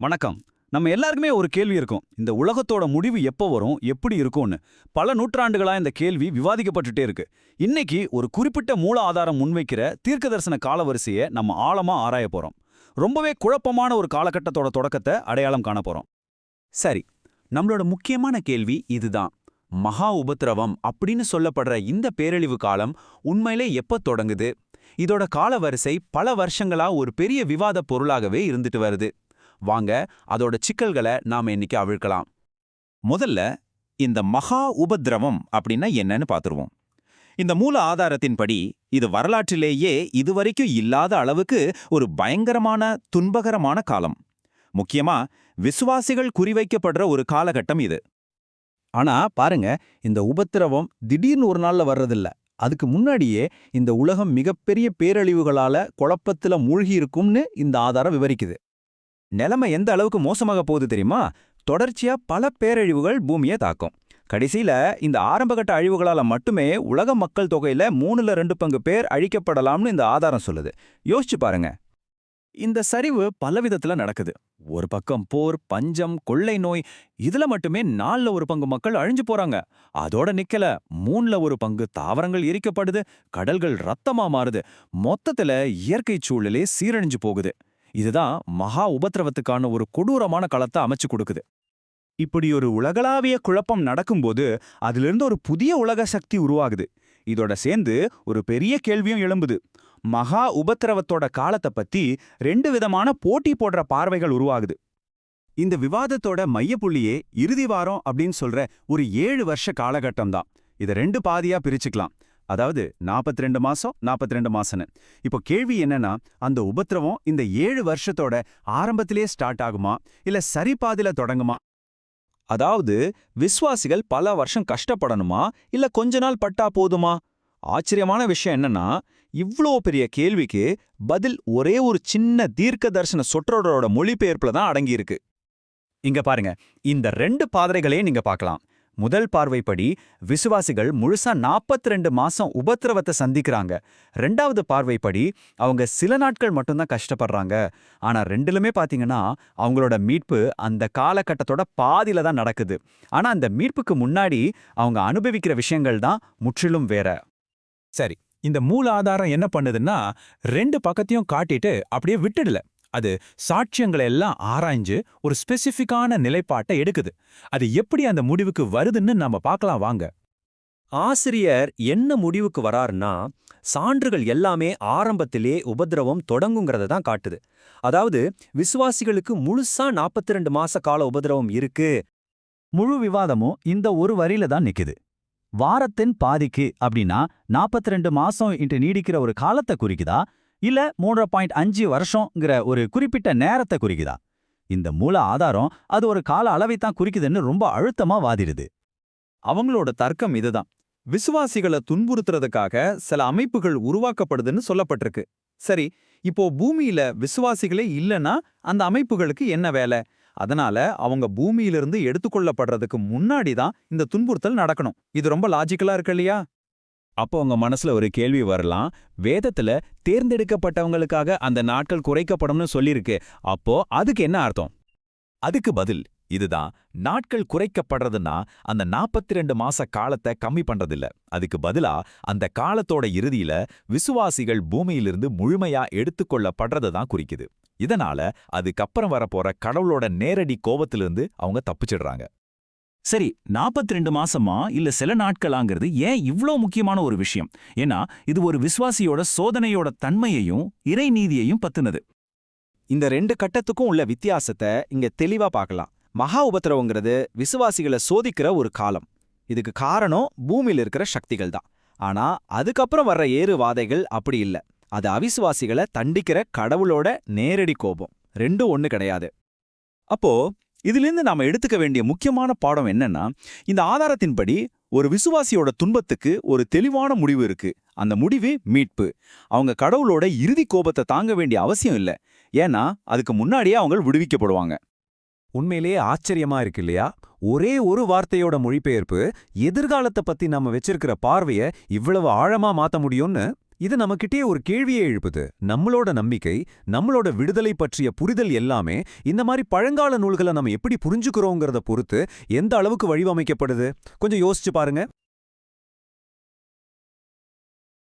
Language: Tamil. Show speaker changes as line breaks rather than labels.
வணக்கம். நம்ம எல்லாருக்குமே ஒரு கேள்வி இருக்கும். இந்த உலகத்தோட முடிவு எப்போ வரும்? எப்படி இருக்கும்னு. பல நூற்றாண்டுகளா இந்த கேள்வி விவாதிக்கப்பட்டுட்டே இருக்கு. இன்னைக்கு ஒரு குறிப்பிட்ட மூல ஆதாரம் முன்வைக்கிற தீர்க்க தரிசன காலவரிசையை நம்ம ஆழமா ஆராய போகிறோம் ரொம்பவே குழப்பமான ஒரு காலகட்டத்தோட தொடக்கத்தை அடையாளம் காண போகிறோம்
சரி நம்மளோட முக்கியமான கேள்வி இதுதான். மகா உபத்திரவம் அப்படின்னு சொல்லப்படுற இந்த பேரழிவு காலம் உண்மையிலே எப்ப தொடங்குது? இதோட காலவரிசை பல வருஷங்களா ஒரு பெரிய விவாத பொருளாகவே இருந்துட்டு வருது. வாங்க அதோட சிக்கல்களை நாம இன்னைக்கு அவிழ்க்கலாம். முதல்ல இந்த மகா உபத்திரவம் அப்படின்னா என்னன்னு பார்த்துருவோம் இந்த மூல ஆதாரத்தின்படி இது வரலாற்றிலேயே இதுவரைக்கும் இல்லாத அளவுக்கு ஒரு பயங்கரமான துன்பகரமான காலம். முக்கியமா விசுவாசிகள் குறிவைக்கப்படுற ஒரு காலகட்டம் இது.
ஆனா பாருங்க இந்த உபத்திரவம் திடீர்னு ஒரு நாள்ல வர்றதில்ல. அதுக்கு முன்னாடியே இந்த உலகம் மிகப்பெரிய பேரழிவுகளால குழப்பத்துல மூழ்கி இருக்கும்னு இந்த ஆதாரம் விவரிக்குது.
நிலைமை எந்த அளவுக்கு மோசமாக போகுது தெரியுமா? தொடர்ச்சியா பல பேரழிவுகள் பூமியை தாக்கும். கடைசியில இந்த ஆரம்பகட்ட அழிவுகளால மட்டுமே உலக மக்கள் தொகையில மூணுல ரெண்டு பங்கு பேர் அழிக்கப்படலாம்னு இந்த ஆதாரம் சொல்லுது. யோசிச்சு பாருங்க. இந்த சரிவு பலவிதத்துல நடக்குது. ஒரு பக்கம் போர் பஞ்சம் கொள்ளை நோய் இதுல மட்டுமே நாலுல ஒரு பங்கு மக்கள் அழிஞ்சு போறாங்க. அதோட நிக்கல மூணுல ஒரு பங்கு தாவரங்கள் எரிக்கப்படுது கடல்கள் ரத்தமா மாறுது. மொத்தத்துல இயற்கை சூழலே சீரழிஞ்சு போகுது. இதுதான் மகா உபத்திரவத்துக்கான ஒரு கொடூரமான களத்தை அமைச்சு கொடுக்குது.
இப்படி ஒரு உலகளாவிய குழப்பம் நடக்கும்போது அதிலிருந்து ஒரு புதிய உலக சக்தி உருவாகுது. இதோட சேர்ந்து ஒரு பெரிய கேள்வியும் எழும்புது. மகா உபத்திரவத்தோட காலத்தை பத்தி ரெண்டு விதமான போட்டி போடுற பார்வைகள் உருவாகுது. இந்த விவாதத்தோட மையப்புள்ளியே இறுதி வாரம் அப்படின்னு சொல்ற ஒரு ஏழு வருஷ காலகட்டம் தான் இதை ரெண்டு பாதியா பிரிச்சுக்கலாம். அதாவது 42 ரெண்டு மாசம் 42 ரெண்டு மாசம்னு. இப்போ கேள்வி என்னன்னா அந்த உபத்திரவம் இந்த ஏழு வருஷத்தோட ஆரம்பத்திலே ஸ்டார்ட் ஆகுமா? இல்ல சரிபாதில தொடங்குமா?
அதாவது விஸ்வாசிகள் பல வருஷம் கஷ்டப்படணுமா? இல்ல கொஞ்ச நாள் பட்டா போதுமா? ஆச்சரியமான விஷயம் என்னன்னா இவ்ளோ பெரிய கேள்விக்கு பதில் ஒரே ஒரு சின்ன தீர்க்க தரிசன சொற்றொடரோட மொழிபெயர்ப்புல தான் அடங்கியிருக்கு.
இங்க பாருங்க இந்த ரெண்டு பாதிரைகளே நீங்க பார்க்கலாம். முதல் பார்வைப்படி விசுவாசிகள் முழுசா 42 ரெண்டு மாசம் உபத்திரவத்தை சந்திக்கிறாங்க. ரெண்டாவது பார்வைப்படி அவங்க சில நாட்கள் மட்டும்தான் கஷ்டப்படுறாங்க. ஆனா ரெண்டுலுமே பாத்தீங்கன்னா அவங்களோட மீட்பு அந்த காலகட்டத்தோட பாதியில தான் நடக்குது. ஆனா அந்த மீட்புக்கு முன்னாடி அவங்க அனுபவிக்கிற விஷயங்கள் தான் முற்றிலும் வேற.
சரி இந்த மூல ஆதாரம் என்ன பண்ணுதுன்னா ரெண்டு பக்கத்தையும் காட்டிட்டு அப்படியே விட்டுடல. அது சாட்சியங்களை எல்லாம் ஆராய்ஞ்சு ஒரு ஸ்பெசிஃபிக்கான நிலைப்பாட்டை எடுக்குது. அது எப்படி அந்த முடிவுக்கு வருதுன்னு நாம பார்க்கலாம் வாங்க.
ஆசிரியர் என்ன முடிவுக்கு வராருன்னா சான்றுகள் எல்லாமே ஆரம்பத்திலே உபதிரவம் தொடங்குங்கிறத தான் காட்டுது. அதாவது விசுவாசிகளுக்கு முழுசா 42 ரெண்டு மாச கால உபதிரவம் இருக்கு.
முழு விவாதமும் இந்த ஒரு வரியில தான் நிக்குது. வாரத்தின் பாதிக்கு அப்படின்னா 42 ரெண்டு மாசம் இன்று நீடிக்கிற ஒரு காலத்தை குறிக்குதா? இல்ல மூன்றரை பாயிண்ட் அஞ்சு வருஷங்கிற ஒரு குறிப்பிட்ட நேரத்தை குறிக்குதா. இந்த மூல ஆதாரம் அது ஒரு கால அளவைத்தான் குறிக்குதுன்னு ரொம்ப அழுத்தமா வாதிடுது.
அவங்களோட தர்க்கம் இதுதான். விசுவாசிகளை துன்புறுத்துறதுக்காக சில அமைப்புகள் உருவாக்கப்படுதுன்னு சொல்லப்பட்டிருக்கு. சரி இப்போ பூமியில விசுவாசிகளே இல்லனா அந்த அமைப்புகளுக்கு என்ன வேலை? அதனால அவங்க பூமியிலிருந்து எடுத்துக்கொள்ளப்படுறதுக்கு முன்னாடி தான் இந்த துன்புறுத்தல் நடக்கணும். இது ரொம்ப லாஜிக்கலா இருக்கு இல்லையா?
அப்போ உங்க மனசுல ஒரு கேள்வி வரலாம். வேதத்துல தேர்ந்தெடுக்கப்பட்டவங்களுக்காக அந்த நாட்கள் குறைக்கப்படும்னு சொல்லியிருக்கு. அப்போ அதுக்கு என்ன அர்த்தம்? அதுக்கு பதில் இதுதான். நாட்கள் குறைக்கப்படுறதுன்னா அந்த 42 ரெண்டு மாச காலத்தை கம்மி பண்றதில்ல. அதுக்கு பதிலா அந்த காலத்தோட இறுதியில விசுவாசிகள் பூமியிலிருந்து முழுமையா எடுத்துக்கொள்ளப்படுறதை தான் குறிக்குது. இதனால அதுக்கப்புறம் வரப்போற கடவுளோட நேரடி கோபத்திலிருந்து அவங்க தப்பிச்சிடுறாங்க.
சரி 42 ரெண்டு மாசமா இல்ல சில நாட்களாங்கிறது ஏன் இவ்ளோ முக்கியமான ஒரு விஷயம்? ஏன்னா இது ஒரு விசுவாசியோட சோதனையோட தன்மையையும் இறைநீதியையும் பத்துனது.
இந்த ரெண்டு கட்டத்துக்கும் உள்ள வித்தியாசத்தை இங்க தெளிவா பார்க்கலாம். மகா உபத்திரவங்கிறது விசுவாசிகளை சோதிக்கிற ஒரு காலம். இதுக்கு காரணம் பூமியில இருக்கிற சக்திகள் தான். ஆனா அதுக்கப்புறம் வர்ற ஏறுவாதைகள் அப்படி இல்ல. அது அவிசுவாசிகளை தண்டிக்கிற கடவுளோட நேரடி கோபம். ரெண்டும் ஒன்று கிடையாது.
அப்போ இதிலிருந்து நாம எடுத்துக்க வேண்டிய முக்கியமான பாடம் என்னன்னா இந்த ஆதாரத்தின்படி ஒரு விசுவாசியோட துன்பத்துக்கு ஒரு தெளிவான முடிவு இருக்கு. அந்த முடிவு மீட்பு. அவங்க கடவுளோட இறுதி கோபத்தை தாங்க வேண்டிய அவசியம் இல்ல. ஏன்னா அதுக்கு முன்னாடியே அவங்க விடுவிக்கப்படுவாங்க.
உண்மையிலேயே ஆச்சரியமா இருக்கு இல்லையா? ஒரே ஒரு வார்த்தையோட மொழிபெயர்ப்பு எதிர்காலத்தை பத்தி நாம வச்சிருக்கிற பார்வைய இவ்வளவு ஆழமா மாத்த முடியும்னு
இது நம்மகிட்டயே ஒரு கேள்வியே எழுப்புது. நம்மளோட நம்பிக்கை நம்மளோட விடுதலை பற்றிய புரிதல் எல்லாமே இந்த மாதிரி பழங்கால நூல்களை நம்ம எப்படி புரிஞ்சுக்கிறோங்கிறத பொறுத்து எந்த அளவுக்கு வடிவமைக்கப்படுது? கொஞ்சம் யோசிச்சு பாருங்க.